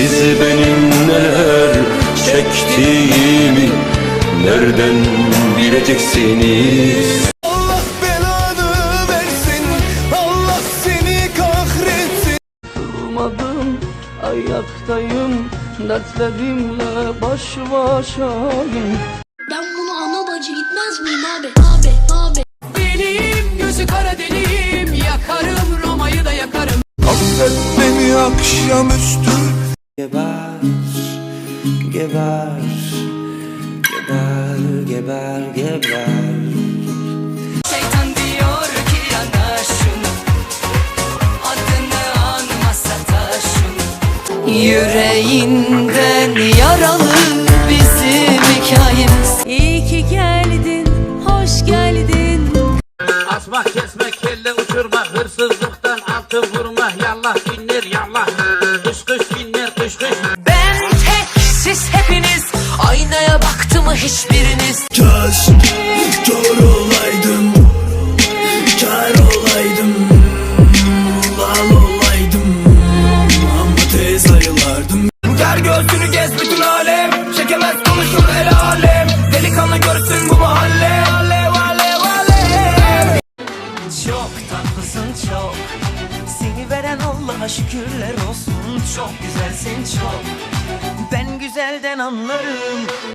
Siz benim neler çektiğimi Nereden bileceksiniz? Allah belanı versin Allah seni kahretsin. Durmadım ayaktayım Dertlerimle baş başayım. Ben bunu ana bacı gitmez miyim abi? Abi, abi. Deliyim gözü kara deliyim Yakarım Roma'yı da yakarım. Affet beni akşamüstü Geber, geber, geber, geber, geber. Şeytan diyor ki yana şunu Adını anmasa taşın Yüreğinden yaralı bizim hikayemiz. İyi ki geldin, hoş geldin. Asmak, kesmek, kelle uçurmak, hırsızlıktan altın vurmak, hiçbiriniz Keşke kör olaydım Kör olaydım Lal olaydım Ama tez ayılardım. Ger göğsünü gez bütün alem Çekemez konuşur el alem. Delikanlı görsün bu mahalle Alev alev alev. Çok tatlısın çok. Seni veren Allah'a şükürler olsun. Çok güzelsin çok. Ben güzelden anlarım